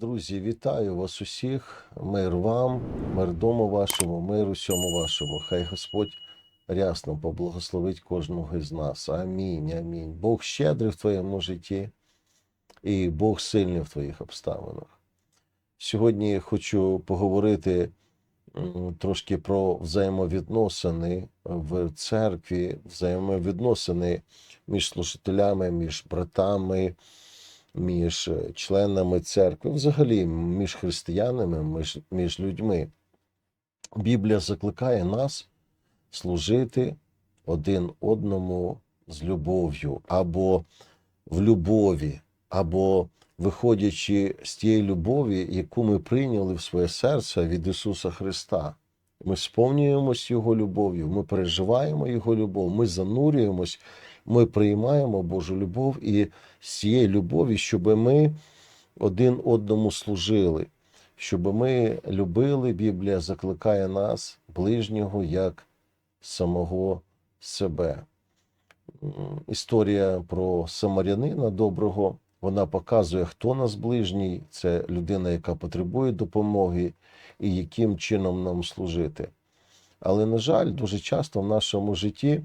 Друзі, вітаю вас усіх. Мир вам, мир дому вашому, мир усьому вашому. Хай Господь рясно поблагословить кожного із нас. Амінь. Амінь. Бог щедрий в твоєму житті і Бог сильний в твоїх обставинах. Сьогодні хочу поговорити трошки про взаємовідносини в церкві, взаємовідносини між служителями, між братами між е, членами церкви, взагалі між християнами, між, між людьми. Біблія закликає нас служити один одному з любов'ю, або в любові, або виходячи з тієї любові, яку ми прийняли в своє серце від Ісуса Христа. Ми сповнюємось Його любов'ю, ми переживаємо Його любов, ми занурюємось, ми приймаємо Божу любов і з цієї любові, щоб ми один одному служили, щоб ми любили, Біблія закликає нас, ближнього, як самого себе. Історія про самарянина доброго, вона показує, хто нас ближній, це людина, яка потребує допомоги, і яким чином нам служити. Але, на жаль, дуже часто в нашому житті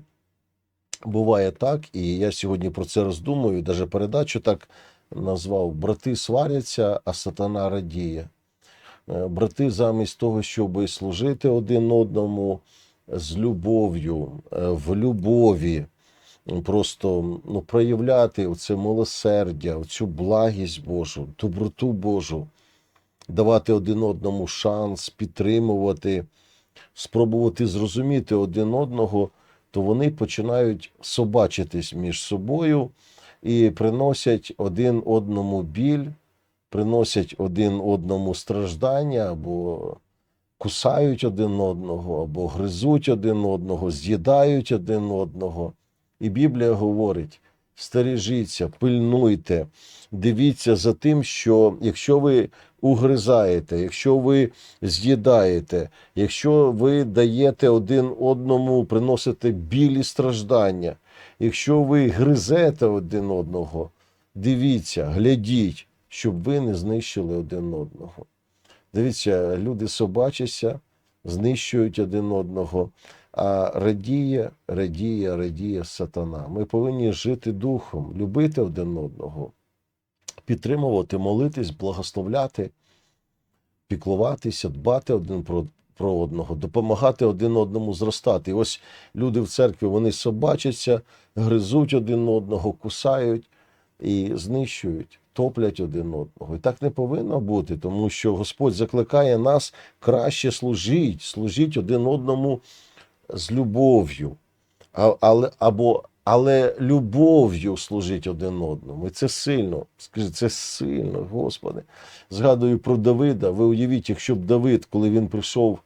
буває так, і я сьогодні про це роздумую, навіть передачу так назвав: брати сваряться, а сатана радіє. Е, Брати, замість того, щоб служити один одному з любов'ю, е, в любові, просто ну, проявляти це милосердя, цю благість Божу, доброту Божу, давати один одному шанс, підтримувати, спробувати зрозуміти один одного, то вони починають собачитись між собою і приносять один одному біль, приносять один одному страждання або кусають один одного, або гризуть один одного, з'їдають один одного. І Біблія говорить: стережіться, пильнуйте, дивіться за тим, що якщо ви угризаєте, якщо ви з'їдаєте, якщо ви даєте один одному, приносите білі страждання, якщо ви гризете один одного, дивіться, глядіть, щоб ви не знищили один одного. Дивіться, люди собачаться, знищують один одного, а радіє, радіє, радіє сатана. Ми повинні жити духом, любити один одного, підтримувати, молитись, благословляти, піклуватися, дбати один про, про одного, допомагати один одному зростати. І ось люди в церкві вони собачаться, гризуть один одного, кусають і знищують, топлять один одного. І так не повинно бути, тому що Господь закликає нас краще служити, служити один одному з любов'ю, але, або, але любов'ю служить один одному. І це сильно. Це сильно, Господи. Згадую про Давида. Ви уявіть, якщо б Давид, коли він прийшов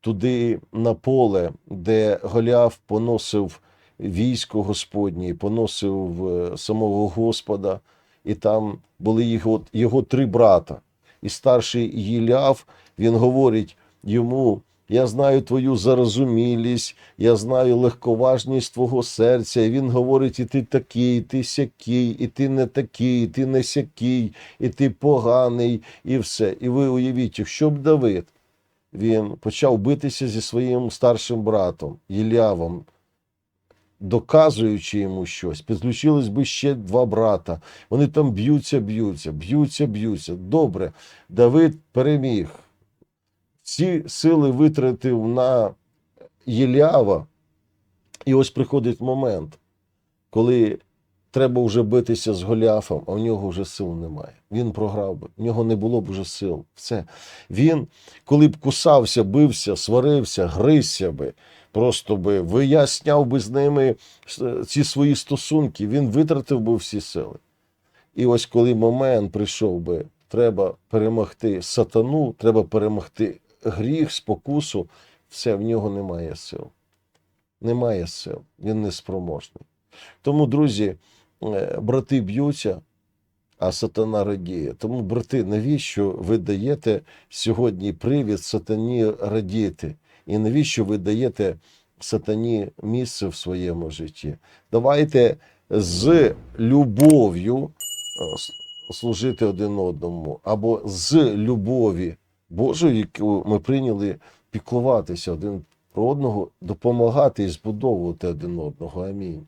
туди на поле, де Голіаф поносив військо Господнє, поносив е, самого Господа, і там були його, його три брата. І старший Єляв, він говорить йому: Я знаю твою зарозумілість, я знаю легковажність твого серця. І він говорить: і ти такий, і ти сякий, і ти не такий, і ти не сякий, і ти поганий, і все. І ви уявіть, якщо б Давид він почав битися зі своїм старшим братом Єлявом, доказуючи йому щось, підключились би ще два брата. Вони там б'ються, б'ються, б'ються, б'ються. Добре, Давид переміг. Ці сили витратив на Єлява. І ось приходить момент, коли треба вже битися з Голіафом, а в нього вже сил немає. Він програв би, в нього не було б вже сил. Все. Він, коли б кусався, бився, сварився, гризся би, просто би виясняв би з ними е, ці свої стосунки, він витратив би всі сили. І ось коли момент прийшов би, треба перемогти сатану, треба перемогти гріх, спокусу, все, в нього немає сил. Немає сил, він неспроможний. Тому, друзі, е, брати б'ються, а сатана радіє. Тому, брати, навіщо ви даєте сьогодні привід сатані радіти? І навіщо ви даєте сатані місце в своєму житті? Давайте з любов'ю е, служити один одному, або з любові Божої, яку ми прийняли піклуватися один про одного, допомагати і збудовувати один одного. Амінь.